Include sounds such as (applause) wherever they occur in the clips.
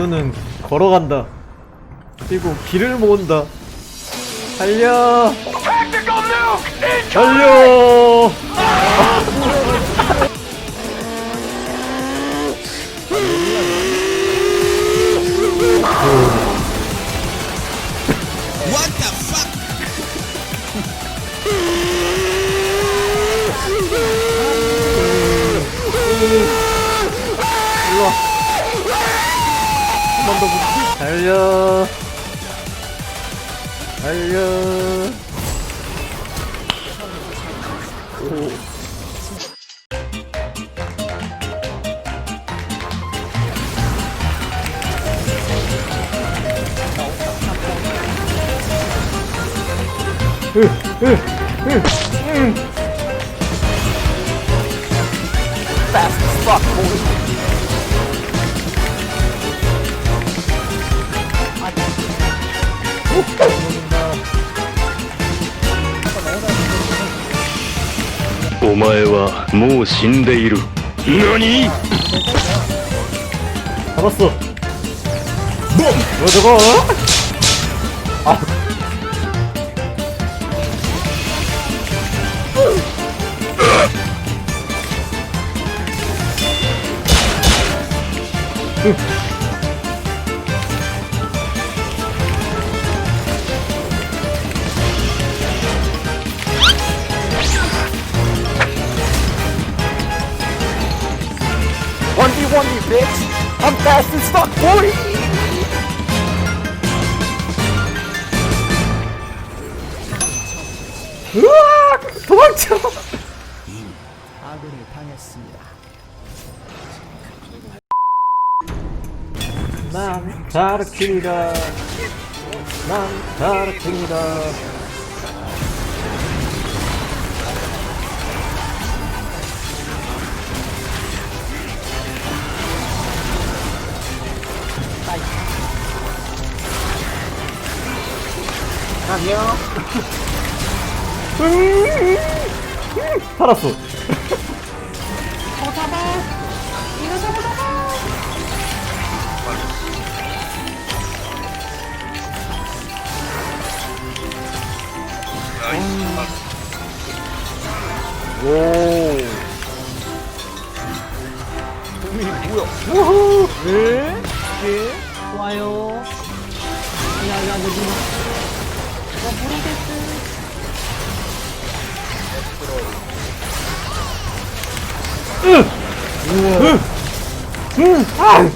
연우는 걸어간다. 그리고 길을 모은다. 달려! 달려! 더 붙이. 달려. 달려. 오! お前はもう死んでいる。何？殺すぞ。どこ？あ？うん bitch. I'm fast as fuck, boy. 으악! 도망쳐! 아군이 당했습니다. 난 다르킨이다. 난 다르킨이다. 안녕. 살았어. 오. 우리 뭐야? 우후! 왜? 예? 좋아요. 야 야 너도 나 모르겠어. 아!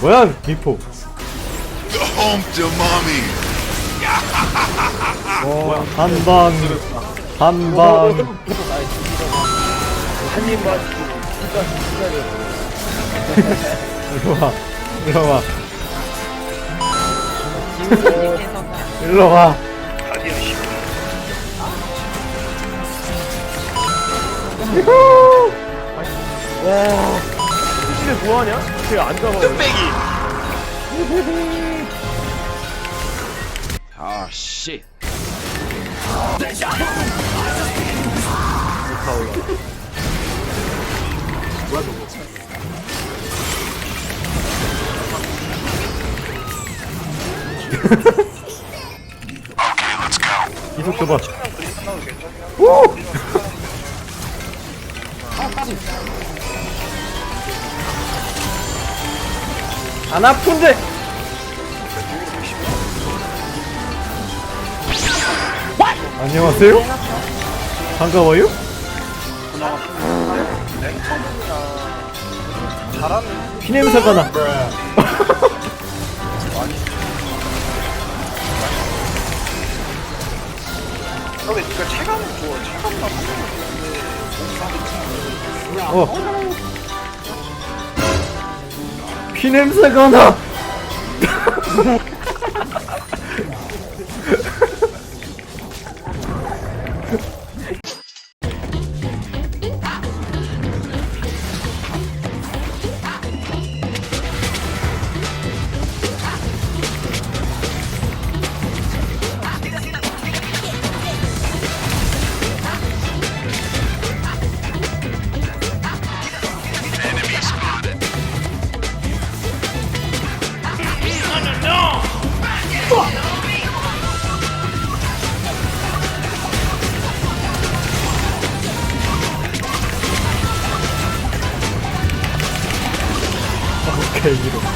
뭐야 미포 Home to mommy. 어, 한방 한방 한 입만 일로와 일로와 김님께서 일로 와 와. 집에 뭐 하냐? 쟤안 잡아. 뚝배기. Oh shit. 이속 줘봐. 오! (laughs) 안 아픈데. 안녕하세요? 반가워요? 피냄새가 나 (laughs) 근데 니가 체감은 좋아. 체감만 어. 피 냄새가 나. (laughs) 어, 오케이 이거.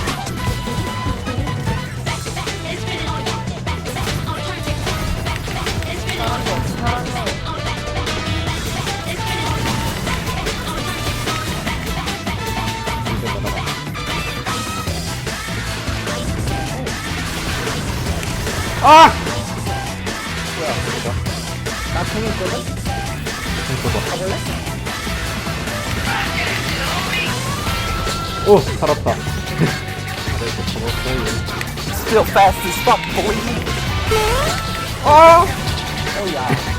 아! 나궁 있거든? 잠깐만. 오, 살았다. Still fast as fuck, boy. 아! 어야.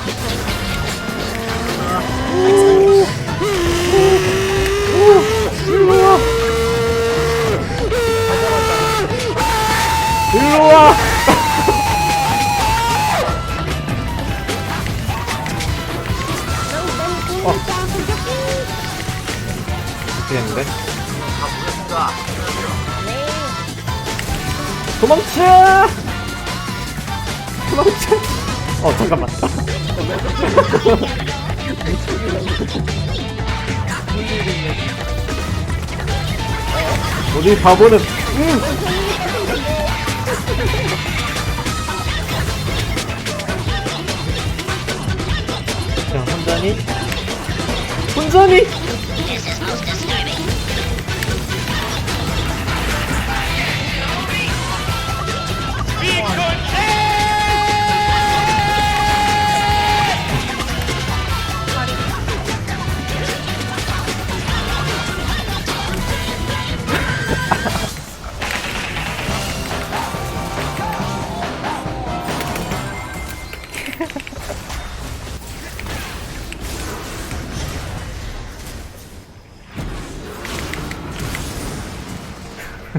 어떻게 했는데? 도망쳐! 도망쳐! 어, 잠깐만. (laughs) 우리 바보는, 음! 자, 혼자니? 혼자니? This is most disturbing.